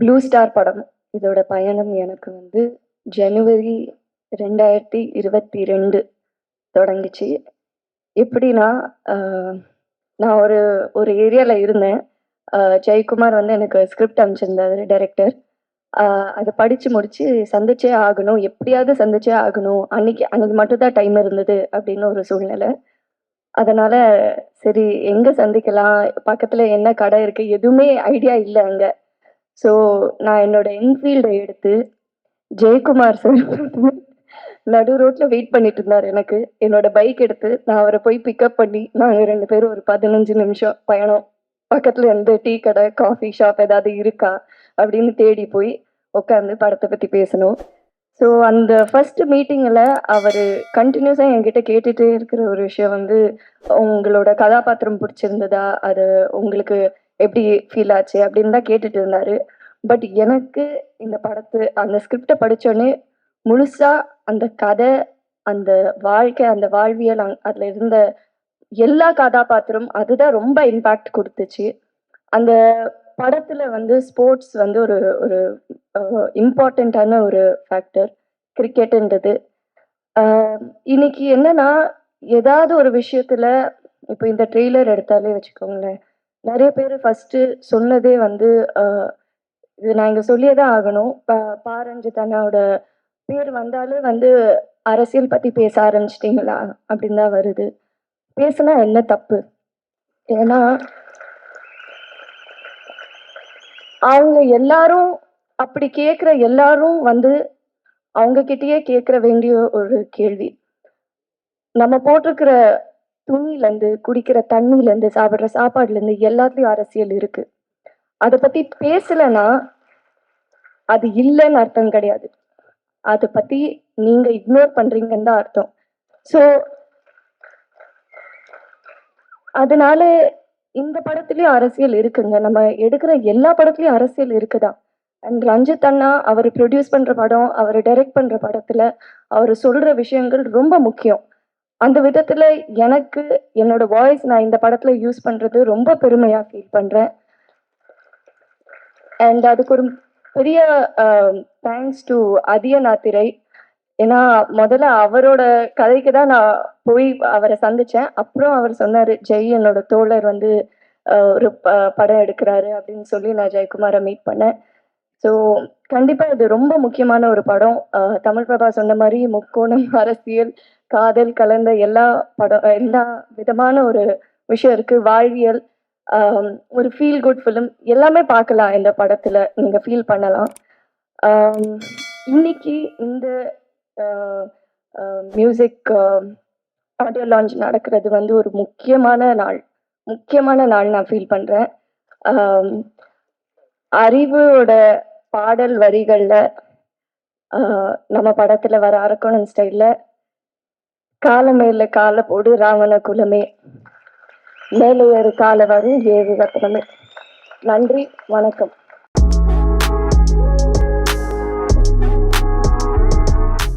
Blue star படம். இதோட பயணம் எனக்கு வந்து ஜனவரி ரெண்டாயிரத்தி இருபத்தி ரெண்டு தொடங்குச்சு. எப்படின்னா நான் ஒரு ஒரு ஏரியாவில் இருந்தேன். ஜெயக்குமார் வந்து எனக்கு ஸ்கிரிப்ட் அனுப்பிச்சிருந்தாரு டைரக்டர் அதை படித்து முடித்து சந்திச்சே ஆகணும். எப்படியாவது சந்திச்சே ஆகணும். அன்னைக்கு அன்னைக்கு மட்டும்தான் டைம் இருந்தது அப்படின்னு ஒரு சூழ்நிலை. அதனால் சரி எங்கே சந்திக்கலாம்? பக்கத்தில் என்ன கடை இருக்குது எதுவுமே ஐடியா இல்லை அங்கே. ஸோ நான் என்னோட என்ஃபீல்டை எடுத்து ஜெயக்குமார் சார் நடு ரோட்ல வெயிட் பண்ணிட்டு இருந்தார் எனக்கு. என்னோட பைக் எடுத்து நான் அவரை போய் பிக்கப் பண்ணி நாங்கள் ரெண்டு பேரும் ஒரு பதினஞ்சு நிமிஷம் பயணம். பக்கத்துல எந்த டீ கடை காஃபி ஷாப் ஏதாவது இருக்கா? அப்படின்னு தேடி போய் உட்காந்து படத்தை பத்தி பேசணும். ஸோ அந்த ஃபர்ஸ்ட் மீட்டிங்கில் அவர் கண்டினியூஸாக என்கிட்ட கேட்டுகிட்டே இருக்கிற ஒரு விஷயம் வந்து உங்களோட கதாபாத்திரம் பிடிச்சிருந்ததா? அது உங்களுக்கு எப்படி ஃபீல் ஆச்சு அப்படின்னு தான் கேட்டுட்டு இருந்தாரு. பட் எனக்கு இந்த படத்து அந்த ஸ்கிரிப்டை படித்தோடனே முழுசாக அந்த கதை அந்த வாழ்க்கை அந்த வாழ்வியல் அங்- அதில் இருந்த எல்லா கதாபாத்திரம் அதுதான் ரொம்ப இம்பேக்ட் கொடுத்துச்சு. அந்த படத்தில் வந்து ஸ்போர்ட்ஸ் வந்து ஒரு ஒரு இம்பார்ட்டண்ட்டான ஒரு ஃபேக்டர் கிரிக்கெட்டுன்றது இன்னைக்கு என்னன்னா ஏதாவது ஒரு விஷயத்துல இப்போ இந்த ட்ரெய்லர் எடுத்தாலே வச்சுக்கோங்களேன். நிறைய பேர் ஃபஸ்ட்டு சொன்னதே வந்து இது நான் இங்கே சொல்லியே தான் ஆகணும். ப பாரஞ்சு அண்ணாவோட பேர் வந்தாலே வந்து அரசியல் பற்றி பேச ஆரம்பிச்சிட்டிங்களா? அப்படின்னு தான் வருது. பேசுனா என்ன தப்பு? ஏன்னா அவங்க எல்லாரும் அப்படி கேட்குற எல்லாரும் வந்து அவங்க கிட்டயே கேட்குற வேண்டிய ஒரு கேள்வி. நம்ம போட்டிருக்கிற துணியிலேருந்து குடிக்கிற தண்ணியிலேருந்து இருந்து சாப்பிடுற சாப்பாடுல இருந்து எல்லாத்துலயும் அரசியல் இருக்கு. அதை பத்தி பேசலைன்னா அது இல்லைன்னு அர்த்தம் கிடையாது. அதை பத்தி நீங்க இக்னோர் பண்றீங்கன்னு தான் அர்த்தம். ஸோ அதனால இந்த படத்துலயும் அரசியல் இருக்குங்க. நம்ம எடுக்கிற எல்லா படத்துலயும் அரசியல் இருக்குதா அண்ட் ரஞ்சித் அண்ணா அவர் ப்ரொடியூஸ் பண்ற படம் அவர் டைரக்ட் பண்ற படத்துல அவர் சொல்ற விஷயங்கள் ரொம்ப முக்கியம். அந்த விதத்துல எனக்கு என்னோட வாய்ஸ் நான் இந்த படத்துல யூஸ் பண்றது ரொம்ப பெருமையா ஃபீல் பண்றேன். அண்ட் அதுக்கு ஒரு பெரிய தேங்க்ஸ் டு அதியநாத்திரை ஏன்னா முதல்ல அவரோட கதைக்கு தான் நான் போய் அவரை சந்திச்சேன். அப்புறம் அவர் சொன்னாரு ஜெய் என்னோட தோழர் வந்து ஒரு ப- படம் எடுக்கிறாரு அப்படின்னு சொல்லி நான் ஜெயக்குமாரை மீட் பண்ணேன். ஸோ கண்டிப்பா இது ரொம்ப முக்கியமான ஒரு படம். தமிழ் பிரபா சொன்ன மாதிரி முக்கோணம் அரசியல் காதல் கலந்த எல்லா படம் எல்லா விதமான ஒரு விஷயம் இருக்கு. வாழ்வியல் ஒரு ஃபீல் குட் ஃபிலிம் எல்லாமே பார்க்கலாம் இந்த படத்துல. நீங்க ஃபீல் பண்ணலாம். இன்னைக்கு இந்த மியூசிக் ஆடியோ லான்ச் நடக்கிறது வந்து ஒரு முக்கியமான நாள். முக்கியமான நாள் நான் ஃபீல் பண்றேன். அறிவோட பாடல் வரிகளில் நம்ம படத்துல வர அரக்கோணம் ஸ்டைல்ல காலமேல கால போடு ராவண குலமே. மேலே ஏறு கால வரும் ஏழு ரத்னமே நன்றி வணக்கம்.